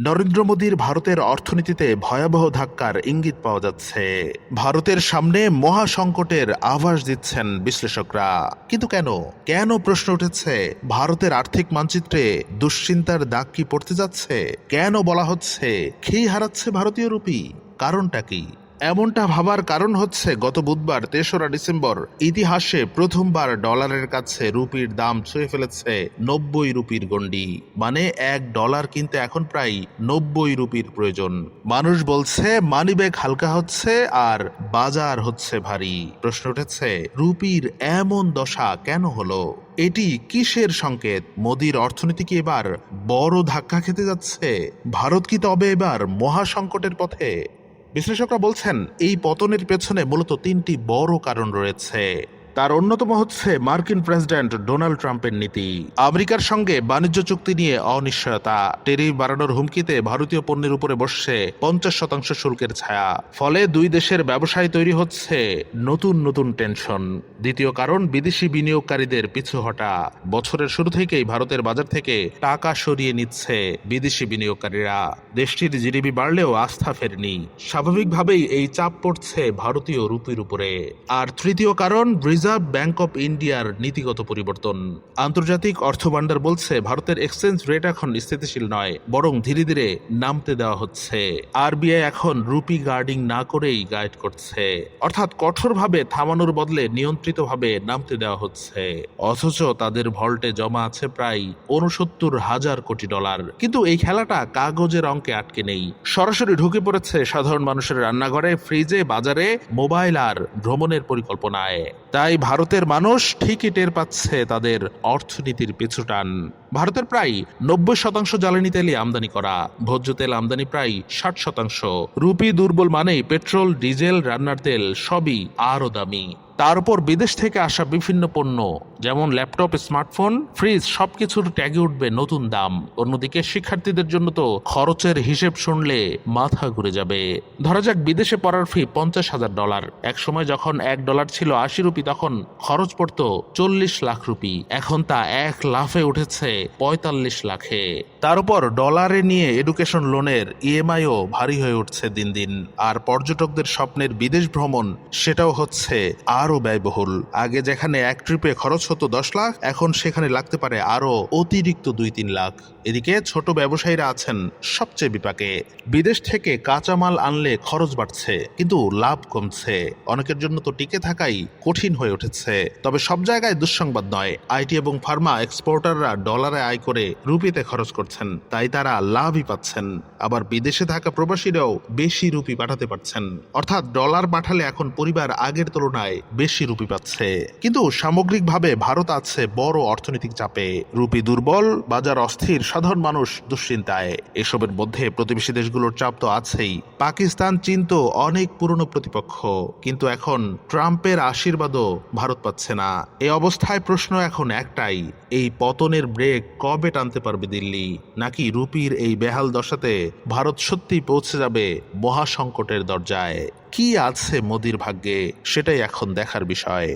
নরেন্দ্র মোদীর ভারতের অর্থনীতিতে ভয়াবহ ধাক্কার ইঙ্গিত পাওয়া যাচ্ছে। ভারতের সামনে মহা সংকটের আভাস দিচ্ছেন বিশ্লেষকরা। কিন্তু কেন? কেন প্রশ্ন উঠেছে? ভারতের আর্থিক মানচিত্রে দুশ্চিন্তার দাগ কি পড়তে যাচ্ছে? কেন বলা হচ্ছে, খেই হারাচ্ছে ভারতীয় রুপি? কারণটা কি? এমনটা ভাবার কারণ হচ্ছে গত বুধবার তেসরা ডিসেম্বর ইতিহাসে প্রথমবার ডলারের কাছে রুপির দাম ছুঁয়ে ফেলেছে নব্বই রুপির গণ্ডি। মানে এক ডলার কিনতে এখন প্রায় নব্বই রুপির প্রয়োজন। মানুষ বলছে, মানিব্যাগ হালকা হচ্ছে আর বাজার হচ্ছে ভারী। প্রশ্ন উঠেছে, রুপির এমন দশা কেন হলো? এটি কিসের সংকেত? মোদীর অর্থনীতি কি এবার বড় ধাক্কা খেতে যাচ্ছে? ভারত কি তবে এবার মহাসংকটের পথে? বিশ্লেষকরা বলছেন এই পতনের পেছনে মূলত তিনটি বড় কারণ রয়েছে। তার অন্যতম হচ্ছে মার্কিন প্রেসিডেন্ট ডোনাল্ড ট্রাম্পের নীতি। আমেরিকার সঙ্গে বাণিজ্য চুক্তি নিয়ে অনিশ্চয়তা। টেরিফ বাড়ানোর হুমকিতে ভারতীয় পণ্যের উপরে বসছে পঞ্চাশ শতাংশ শুল্কের ছায়া। ফলে দুই দেশের ব্যবসায় তৈরি হচ্ছে নতুন নতুন টেনশন। দ্বিতীয় কারণ, বিদেশি বিনিয়োগকারীদের পিছু হটা। বছরের শুরু থেকেই ভারতের বাজার থেকে টাকা সরিয়ে নিচ্ছে বিদেশি বিনিয়োগকারীরা। দেশটির জিডিপি বাড়লেও আস্থা ফেরেনি। স্বাভাবিকভাবেই এই চাপ পড়ছে ভারতীয় রুপির উপরে। আর তৃতীয় কারণ রিজার্ভ ব্যাংক অফ ইন্ডিয়ার নীতিগত পরিবর্তন। আন্তর্জাতিক অর্থভান্ডার বলছে, ভারতের এক্সচেঞ্জ রেট এখন স্থিতিশীল নয়, বরং ধীরে ধীরে নামতে দেওয়া হচ্ছে। আরবিআই এখন রুপি গার্ডিং না করেই গাইড করছে। অর্থাৎ কঠোরভাবে থামানোর বদলে নিয়ন্ত্রিতভাবে নামতে দেওয়া হচ্ছে। অথচ তাদের ভল্টে জমা আছে প্রায় উনসত্তর হাজার কোটি ডলার। কিন্তু এই খেলাটা কাগজের অঙ্কে আটকে নেই। সরাসরি ঢুকে পড়েছে সাধারণ মানুষের রান্নাঘরে, ফ্রিজে, বাজারে, মোবাইল আর ভ্রমণের পরিকল্পনায়। তাই ভারতের মানুষ ঠিকই টের পাচ্ছে তাদের অর্থনীতির পিছুটান ভারতের প্রায় নব্বই শতাংশ জ্বালানি তেলই আমদানি করা। ভোজ্য তেল আমদানি প্রায় ষাট শতাংশ। রুপি দুর্বল মানেই পেট্রোল, ডিজেল, রান্নার তেল সবই আরও দামি। তার উপর বিদেশ থেকে আসা বিভিন্ন পণ্য, যেমন ল্যাপটপ, স্মার্টফোন, ফ্রিজ, সবকিছুর ট্যাগে উঠবে নতুন দাম। অন্যদিকে শিক্ষার্থীদের জন্য তো খরচের হিসেব শুনলে মাথা ঘুরে যাবে। ধরা যাক বিদেশে পড়ার ফি পঞ্চাশ হাজার ডলার। এক সময় যখন এক ডলার ছিল আশি রুপি, তখন খরচ পড়ত চল্লিশ লাখ রুপি। এখন তা এক লাফে উঠেছে পঁয়তাল্লিশ লাখে। তার উপর ডলারে নিয়ে এডুকেশন লোনের ইএমআইও ভারী হয়ে উঠছে দিন দিন। আর পর্যটকদের স্বপ্নের বিদেশ ভ্রমণ, সেটাও হচ্ছে আরও ব্যয়বহুল। আগে যেখানে এক ট্রিপে খরচ হতো দশ লাখ, এখন সেখানে লাগতে পারে আরও অতিরিক্ত দুই তিন লাখ। এদিকে ছোট ব্যবসায়ীরা আছেন সবচেয়ে বিপাকে। বিদেশ থেকে কাঁচামাল আনলে খরচ বাড়ছে, কিন্তু লাভ কমছে। অনেকের জন্য তো টিকে থাকাই কঠিন হয়ে উঠেছে। তবে সব জায়গায় দুঃসংবাদ নয়। আইটি এবং ফার্মা এক্সপোর্টাররা ডলারে আয় করে রুপিতে খরচ করছেন, তাই তারা লাভই পাচ্ছেন। আবার বিদেশে থাকা প্রবাসীরাও বেশি রুপি পাঠাতে পারছেন। অর্থাৎ ডলার পাঠালে এখন পরিবার আগের তুলনায় বেশি রুপি পাচ্ছে। কিন্তু সামগ্রিকভাবে ভারত আছে বড় অর্থনৈতিক চাপে। রুপি দুর্বল, বাজার অস্থির, সাধারণ মানুষ দুশ্চিন্তায়। এসবের মধ্যে প্রতিবেশী দেশগুলোর চাপ তো আছেই। পাকিস্তান, চীন তো অনেক পুরনো প্রতিপক্ষ। কিন্তু এখন ট্রাম্পের আশীর্বাদও ভারত পাচ্ছে না। এই অবস্থায় প্রশ্ন এখন একটাই, এই পতনের ব্রেক কবে টানতে পারবে দিল্লি? নাকি রুপির এই বেহাল দশাতে ভারত সত্যি পৌঁছে যাবে মহাসংকটের দরজায়? কি আছে মোদির ভাগ্যে সেটাই এখন দেখার বিষয়।